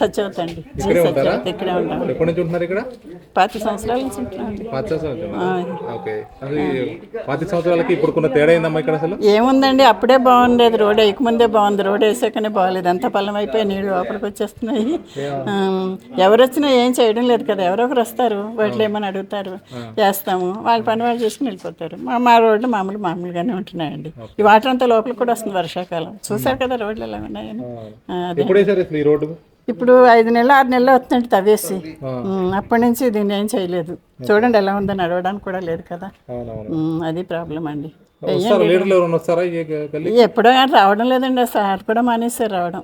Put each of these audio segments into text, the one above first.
సత్యవతి అండి. ఇక్కడే ఉంటారా? సత్యవతి ఇక్కడే ఉంటాం ఎప్పటి నుంచి ఉంటున్నారు ఇక్కడ? పాతి సంవత్సరాల నుంచి ఉంటున్నాం పాతి సంవత్సరాలు ఓకే. అది పాతి సంవత్సరాలకి తేడా అయిందమ్మా ఇక్కడ అసలు? ఏముందండి అప్పుడే బాగుండేది. రోడ్ వేయకముందే బాగుంది. రోడ్ వేసాకనే బాగాలేదు. అంతా పల్లం అయిపోయి నీళ్ళు లోపలికి వచ్చేస్తున్నాయి. ఎవరు వచ్చినా ఏం చేయడం లేదు కదా. ఎవరో ఒకరు వస్తారు. వాటిలో ఏమని అడుగుతారు. చేస్తాము వాళ్ళ పని వాళ్ళు చేసుకుని వెళ్ళిపోతారు. మా మా రోడ్లు మామూలు మామూలుగానే ఉంటున్నాయండి. ఈ వాటర్ అంతా లోపలికి కూడా వస్తుంది వర్షాకాలం. చూసారు కదా రోడ్లు ఎలా ఉన్నాయని? అదే. ఈ రోడ్డు? ఇప్పుడు ఐదు నెలలు ఆరు నెలలు వస్తుందండి తవ్వేసి. అప్పటి నుంచి దీన్ని ఏం చేయలేదు. చూడండి ఎలా ఉందో నడవడానికి కూడా లేదు కదా. అది ప్రాబ్లం అండి. ఎప్పుడో కానీ రావడం లేదండి సార్ కూడా మానేశారు రావడం.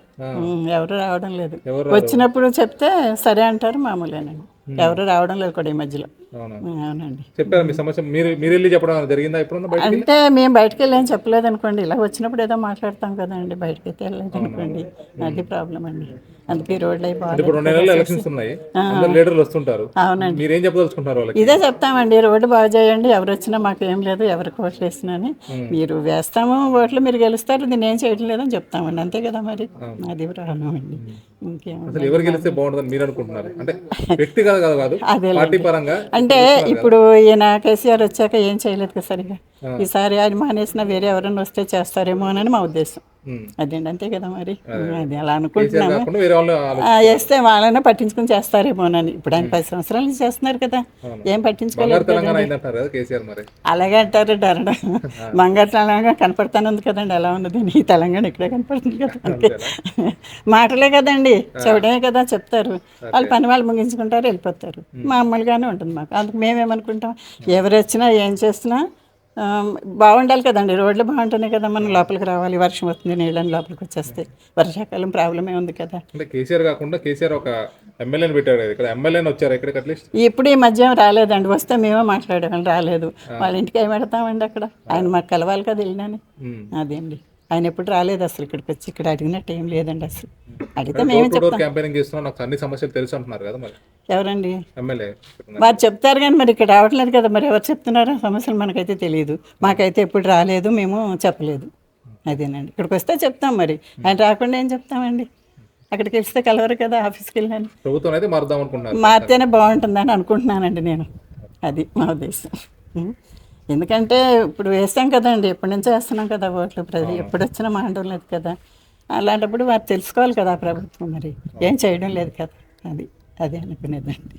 ఎవరు రావడం లేదు. వచ్చినప్పుడు చెప్తే సరే అంటారు మామూలేనండి. ఎవరు రావడం లేదు కూడా ఈ మధ్యలో. అవునండి. చెప్పారా మీ సమస్య? మీరు మీరు వెళ్ళి చెప్పడం జరిగిందా అంటే మేము బయటకు వెళ్ళి చెప్పలేదు అనుకోండి ఇలా వచ్చినప్పుడు ఏదో మాట్లాడతాం కదండి. బయటకి అయితే వెళ్ళలేదు అనుకోండి. అది ప్రాబ్లం అండి. అందుకే రోడ్లు అయి బాగాలేదు ఇప్పుడు రెండు నెలలు ఎలక్షన్స్ ఉన్నాయి. లీడర్లు వస్తుంటారు. అవునండి. మీరు వాళ్ళకి? ఇదే చెప్తామండి. రోడ్డు బాగు చేయండి. ఎవరు వచ్చినా మాకు ఏం లేదు. ఎవరికి ఓట్లు వేసినని. మీరు వేస్తాము ఓట్లు మీరు గెలుస్తారు. దీన్ని ఏం చేయడం లేదని చెప్తామండి. అంతే కదా మరి? అది ప్రాబ్లం అండి ఇంకేం అసలు ఎవరు గెలిస్తే బాగుంటుందని మీరు అనుకుంటున్నారు? అంటే వ్యక్తిగత కాదు. పార్టీ పరంగా అంటే ఇప్పుడు ఈయన కేసీఆర్ వచ్చాక ఏం చేయలేదు కదా సరిగా. ఈసారి ఆయన మానేసిన వేరే ఎవరైనా వస్తే చేస్తారేమో అని మా ఉద్దేశం. అదేండి అంతే కదా మరి. అది. అలా అనుకుంటున్నాము వేస్తే వాళ్ళైనా పట్టించుకుని చేస్తారేమోనని. ఇప్పుడు ఆయన పది సంవత్సరాల నుంచి చేస్తున్నారు కదా. ఏం పట్టించుకోలేదు అలాగే అంటారు డరడ. బంగారు తెలంగాణ కనపడతానే ఉంది కదండి ఎలా ఉన్నది. ఈ తెలంగాణ ఇక్కడే కనపడుతుంది కదా. మాటలే కదండి. చెవడమే కదా చెప్తారు. వాళ్ళు పని వాళ్ళు ముగించుకుంటారు వెళ్ళిపోతారు. మామూలుగానే ఉంటుంది మాకు. అందుకు మేమేమనుకుంటాం? ఎవరు వచ్చినా ఏం చేసినా బాగుండాలి కదండి. రోడ్లు బాగుంటేనే కదా మనం లోపలికి రావాలి. వర్షం వస్తుంది నీళ్ళని లోపలికి వచ్చేస్తాయి. వర్షాకాలం ప్రాబ్లమే ఉంది కదా. అంటే కేసీఆర్ కాకుండా కేసీఆర్ ఒక ఎమ్మెల్యేని పెట్టాడు కదా. ఇక్కడ ఎమ్మెల్యేని వచ్చారు ఇక్కడికి అట్లీస్ట్ ఇప్పుడు ఈ మధ్య రాలేదండి. వస్తే మేమే మాట్లాడేవాళ్ళం. రాలేదు. వాళ్ళ ఇంటికి ఏం పెడతామండి అక్కడ? ఆయన మాకు కలవాలి కదా వెళ్ళినని అదేండి. ఆయన ఎప్పుడు రాలేదు అసలు ఇక్కడికి వచ్చి ఇక్కడ అడిగినట్టు ఏం లేదండి అసలు. అడిగితే మేమే చెప్తాం. క్యాంపెయినింగ్ చేస్తున్నాం నాకు అన్ని సమస్యలు తెలుసు అంటున్నారు కదా మరి. ఎవరండి? ఎమ్మెల్యే. వారు చెప్తారు కానీ మరి ఇక్కడ రావట్లేదు కదా మరి ఎవరు చెప్తున్నారో సమస్యలు మనకైతే తెలియదు. మాకైతే ఎప్పుడు రాలేదు మేము చెప్పలేదు. అదేనండి. ఇక్కడికి వస్తే చెప్తాం మరి. ఆయన రాకుండా ఏం చెప్తామండి? అక్కడికి వెళ్తే కలవరు కదా ఆఫీస్కి వెళ్ళాను ప్రభుత్వం అయితే మారుదాం అనుకుంటున్నారు. మారితేనే బాగుంటుందని అనుకుంటున్నానండి నేను. అది మా ఉద్దేశం. ఎందుకంటే ఇప్పుడు వేస్తాం కదండి ఎప్పటి నుంచో వేస్తున్నాం కదా ఓట్లు ప్రతి ఎప్పుడు వచ్చినా మాండం లేదు కదా. అలాంటప్పుడు వారు తెలుసుకోవాలి కదా ప్రభుత్వం మరి. ఏం చేయడం లేదు కదా. అది అదే అనుకునేదండి.